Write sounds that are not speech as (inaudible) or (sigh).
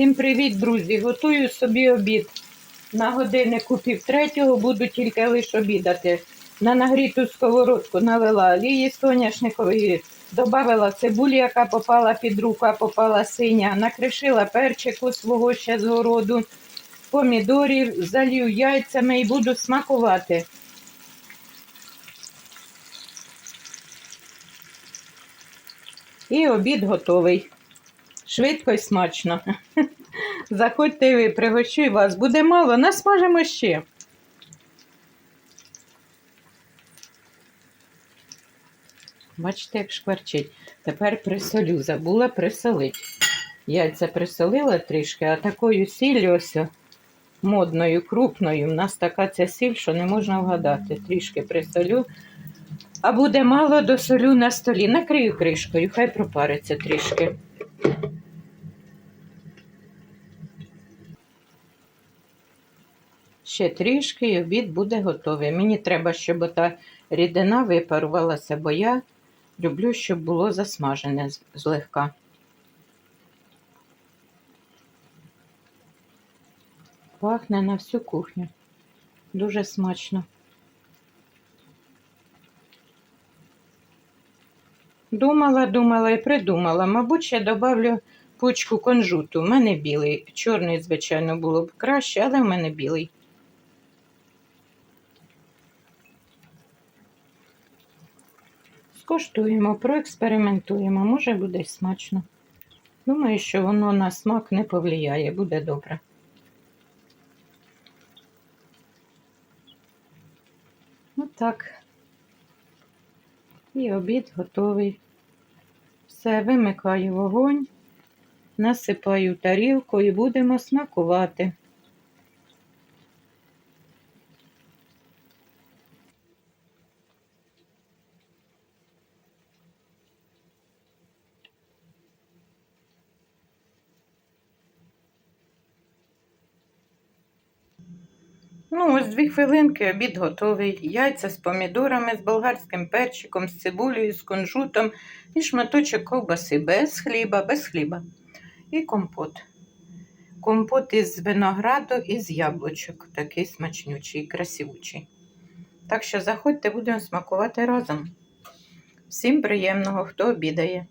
Всім привіт, друзі! Готую собі обід. На годиннику пів третього буду тільки лише обідати. На нагріту сковородку навела олії соняшникової, додавила цибулі, яка попала під руку, а попала синя, накришила перчику свого ще з городу, помідорів, залью яйцями і буду смакувати. І обід готовий. Швидко і смачно. (laughs) Заходьте ви, пригощу вас. Буде мало, насмажемо ще. Бачите, як шкварчить. Тепер присолю. Забула присолити. Яйця присолила трішки, а такою сіллю ось модною, крупною. У нас така ця сіль, що не можна вгадати. Трішки присолю. А буде мало досолю на столі. Накрию кришкою, хай пропариться трішки. Ще трішки і обід буде готовий. Мені треба, щоб ота рідина випарувалася, бо я люблю, щоб було засмажене злегка. Пахне на всю кухню. Дуже смачно. Думала, думала і придумала. Мабуть, ще добавлю пучку конжуту. У мене білий. Чорний, звичайно, було б краще, але в мене білий. Скуштуємо, проекспериментуємо, може буде смачно. Думаю, що воно на смак не повлияє, буде добре. Отак. І обід готовий. Все, вимикаю вогонь, насипаю тарілку і будемо смакувати. Ну, ось дві хвилинки, обід готовий. Яйця з помідорами, з болгарським перчиком, з цибулею, з кунжутом і шматочок ковбаси без хліба, без хліба. І компот. Компот із винограду і з яблучок. Такий смачнючий, красивучий. Так що заходьте, будемо смакувати разом. Всім приємного, хто обідає.